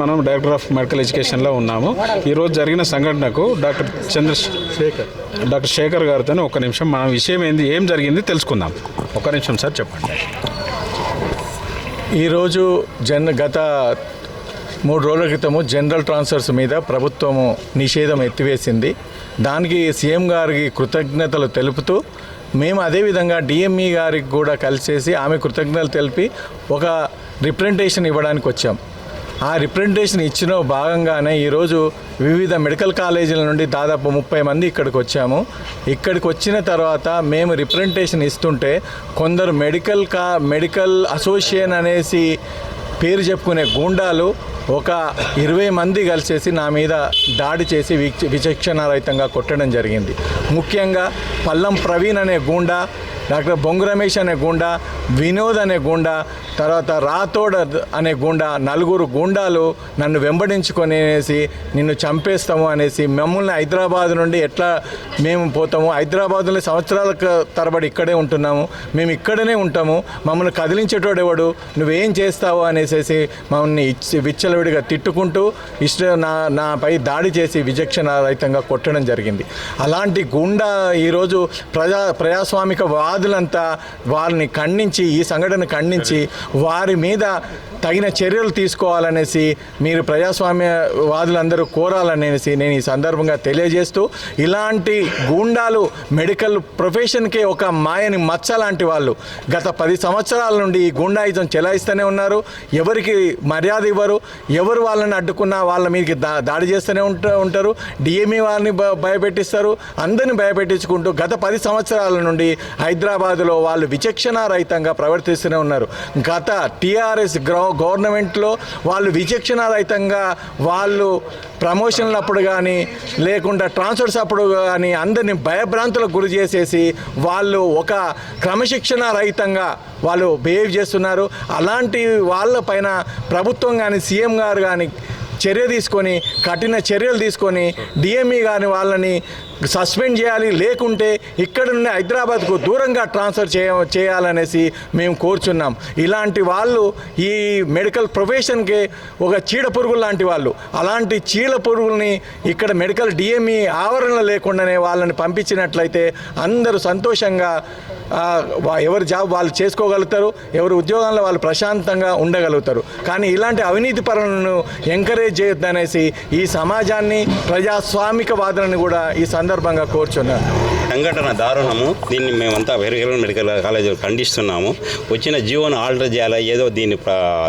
మనం director of medical ఎడ్యుకేషన్లో ఉన్నాము. ఈరోజు జరిగిన సంఘటనకు డాక్టర్ చంద్రశేఖర్ డాక్టర్ శేఖర్ గారితో ఒక నిమిషం మన విషయం ఏంది ఏం జరిగింది తెలుసుకుందాం. ఒక నిమిషం సార్ చెప్పండి. ఈరోజు జన్ గత మూడు రోజుల క్రితము జనరల్ ట్రాన్స్ఫర్స్ మీద ప్రభుత్వము నిషేధం ఎత్తివేసింది. దానికి సీఎం గారికి కృతజ్ఞతలు తెలుపుతూ మేము అదేవిధంగా డిఎంఈ గారికి కూడా కలిసేసి ఆమె కృతజ్ఞతలు తెలిపి ఒక రిప్రజెంటేషన్ ఇవ్వడానికి వచ్చాం. ఆ రిప్రజెంటేషన్ ఇచ్చిన భాగంగానే ఈరోజు వివిధ మెడికల్ కాలేజీల నుండి దాదాపు ముప్పై మంది ఇక్కడికి వచ్చాము. ఇక్కడికి వచ్చిన తర్వాత మేము రిప్రజెంటేషన్ ఇస్తుంటే కొందరు మెడికల్ కా మెడికల్ అసోసియేషన్ అనేసి పేరు చెప్పుకునే గూండాలు ఒక ఇరవై మంది కలిసేసి నా మీద దాడి చేసి విచక్షణారహితంగా కొట్టడం జరిగింది. ముఖ్యంగా పల్లం ప్రవీణ్ అనే గూండా డాక్టర్ బొంగు రమేష్ అనే గుండా వినోద్ అనే గుండా తర్వాత రాథోడ్ అనే గుండా నలుగురు గుండాలు నన్ను వెంబడించుకొని అనేసి నిన్ను చంపేస్తాము అనేసి మమ్మల్ని హైదరాబాద్ నుండి ఎట్లా మేము పోతాము హైదరాబాద్లో సంవత్సరాల తరబడి ఇక్కడే ఉంటున్నాము మేము ఇక్కడనే ఉంటాము మమ్మల్ని కదిలించేటోడు ఎవడు నువ్వేం చేస్తావు అనేసి మమ్మల్ని ఇచ్చి విచ్చలవిడిగా తిట్టుకుంటూ ఇష్ట నా నాపై దాడి చేసి విచక్షణ రహితంగా కొట్టడం జరిగింది. అలాంటి గుండా ఈరోజు ప్రజా ప్రజాస్వామిక వాదులంతా వారిని ఖండించి ఈ సంఘటన ఖండించి వారి మీద తగిన చర్యలు తీసుకోవాలనేసి మీరు ప్రజాస్వామ్య వాదులందరూ కోరాలనేసి నేను ఈ సందర్భంగా తెలియజేస్తూ ఇలాంటి గూండాలు మెడికల్ ప్రొఫెషన్కే ఒక మాయని మచ్చ లాంటి వాళ్ళు గత పది సంవత్సరాల నుండి ఈ గూండాయిజం చెలాయిస్తూనే ఉన్నారు. ఎవరికి మర్యాద ఇవ్వరు. ఎవరు వాళ్ళని అడ్డుకున్నా వాళ్ళ మీదకి దా దాడి చేస్తూనే ఉంట ఉంటారు. డిఎంఈ వారిని భయపెట్టిస్తారు. అందరిని భయపెట్టించుకుంటూ గత పది సంవత్సరాల నుండి హైదరాబాద్లో వాళ్ళు విచక్షణారహితంగా ప్రవర్తిస్తూనే ఉన్నారు. గత టీఆర్ఎస్ గ్రౌ గవర్నమెంట్లో వాళ్ళు విచక్షణారహితంగా వాళ్ళు ప్రమోషన్లు అప్పుడు కానీ లేకుండా ట్రాన్స్ఫర్స్ అప్పుడు కానీ అందరినీ భయభ్రాంతులకు గురి చేసేసి వాళ్ళు ఒక క్రమశిక్షణ రహితంగా వాళ్ళు బిహేవ్ చేస్తున్నారు. అలాంటి వాళ్ళపైన ప్రభుత్వం కానీ సీఎం గారు కానీ చర్య తీసుకొని కఠిన చర్యలు తీసుకొని డిఎంఈ గాని వాళ్ళని సస్పెండ్ చేయాలి లేకుంటే ఇక్కడ నుండి హైదరాబాద్కు దూరంగా ట్రాన్స్ఫర్ చేయ చేయాలనేసి మేము కోరుచున్నాం. ఇలాంటి వాళ్ళు ఈ మెడికల్ ప్రొఫెషన్కి ఒక చీడ పురుగులు లాంటి వాళ్ళు. అలాంటి చీడ పురుగుల్ని ఇక్కడ మెడికల్ డిఎంఈ ఆవరణ లేకుండానే వాళ్ళని పంపించినట్లయితే అందరూ సంతోషంగా ఎవరు ఎవరి జాబ్ వాళ్ళు చేసుకోగలుగుతారు ఎవరు ఉద్యోగంలో వాళ్ళు ప్రశాంతంగా ఉండగలుగుతారు. కానీ ఇలాంటి అవినీతి పరులను ఎంకరేజ్ చేయొద్దనేసి ఈ సమాజాన్ని ప్రజాస్వామిక వాదనని కూడా ఈ సందర్భంగా కోరుచున్నాను సంఘటన దారుణము. దీన్ని మేమంతా వెరిగల్ మెడికల్ కాలేజీలో ఖండిస్తున్నాము. వచ్చిన జీవోను ఆల్టర్ చేయాలా ఏదో దీన్ని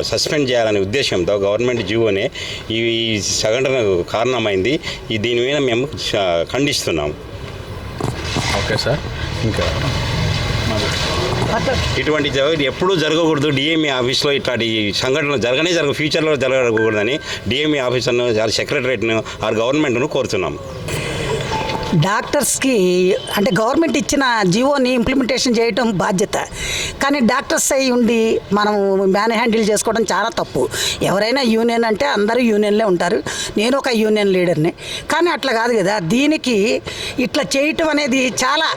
సస్పెండ్ చేయాలనే ఉద్దేశంతో గవర్నమెంట్ జీవోనే ఈ సంఘటనకు కారణమైంది. ఈ దీని మీద మేము ఖండిస్తున్నాము. Okay sir. ఇంకా? ఇటువంటి ఎప్పుడూ జరగకూడదు. డిఎంఈ ఆఫీస్లో ఇట్లాంటి సంఘటనలు జరగనే జరగ ఫ్యూచర్లో జరగకూడదని డిఎంఈ ఆఫీసర్ను సెక్రటరేట్ను ఆర్ గవర్నమెంట్ను కోరుతున్నాము. డాక్టర్స్కి అంటే గవర్నమెంట్ ఇచ్చిన జీవోని ఇంప్లిమెంటేషన్ చేయటం బాధ్యత. కానీ డాక్టర్స్ అయి ఉండి మనం మ్యాన్ హ్యాండిల్ చేసుకోవడం చాలా తప్పు. ఎవరైనా యూనియన్ అంటే అందరూ యూనియన్లే ఉంటారు. నేను ఒక యూనియన్ లీడర్ని. కానీ అట్లా కాదు కదా దీనికి ఇట్లా చేయటం అనేది చాలా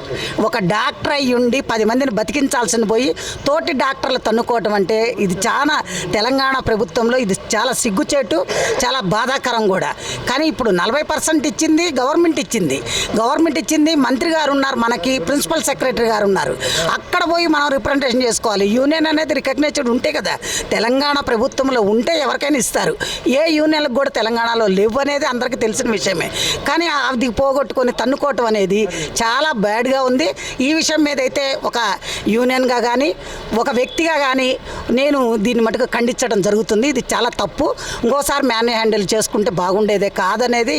ఒక డాక్టర్ అయి ఉండి పది మందిని బతికించాల్సిన పోయి తోటి డాక్టర్లు తన్నుకోవటం అంటే ఇది చాలా తెలంగాణ ప్రభుత్వంలో ఇది చాలా సిగ్గుచేటు చాలా బాధాకరం కూడా. కానీ ఇప్పుడు నలభై పర్సెంట్ ఇచ్చింది గవర్నమెంట్ ఇచ్చింది. గవర్నమెంట్ ఇచ్చింది మంత్రి గారు ఉన్నారు మనకి ప్రిన్సిపల్ సెక్రటరీ గారు ఉన్నారు. అక్కడ పోయి మనం రిప్రజెంటేషన్ చేసుకోవాలి. యూనియన్ అనేది రికగ్నైజ్డ్ ఉంటే కదా తెలంగాణ ప్రభుత్వంలో ఉంటే ఎవరికైనా ఇస్తారు. ఏ యూనియన్లకు కూడా తెలంగాణలో లేవు అనేది అందరికీ తెలిసిన విషయమే. కానీ అది పోగొట్టుకొని తన్నుకోవటం అనేది చాలా బ్యాడ్గా ఉంది. ఈ విషయం మీద అయితే ఒక యూనియన్గా కానీ ఒక వ్యక్తిగా కానీ నేను దీన్ని మటుకు ఖండించడం జరుగుతుంది. ఇది చాలా తప్పు. ఇంకోసారి మ్యాన్ హ్యాండిల్ చేసుకుంటే బాగుండేదే కాదనేది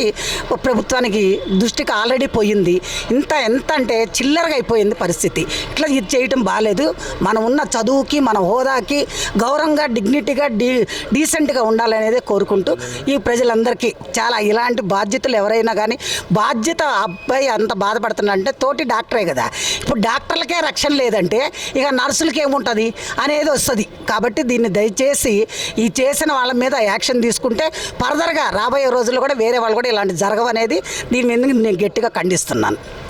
ప్రభుత్వానికి దృష్టికి ఆల్రెడీ పోయింది ఇంత ఎంత అంటే చిల్లరగా అయిపోయింది పరిస్థితి. ఇట్లా ఇది చేయటం బాగాలేదు మనం ఉన్న చదువుకి మన హోదాకి గౌరవంగా డిగ్నిటీగా డీ డీసెంట్గా ఉండాలనేదే కోరుకుంటూ ఈ ప్రజలందరికీ చాలా ఇలాంటి బాధ్యతలు ఎవరైనా కానీ బాధ్యత అబ్బాయి అంత బాధపడుతున్నాడంటే తోటి డాక్టరే కదా. ఇప్పుడు డాక్టర్లకే రక్షణ లేదంటే ఇక నర్సులకి ఏముంటుంది? అనేది వస్తుంది. కాబట్టి దీన్ని దయచేసి ఈ చేసిన వాళ్ళ మీద యాక్షన్ తీసుకుంటే ఫర్దర్గా రాబోయే రోజుల్లో కూడా వేరే వాళ్ళు కూడా ఇలాంటి జరగవనేది దీని మీద నేను గట్టిగా ఖండిస్తున్నాను.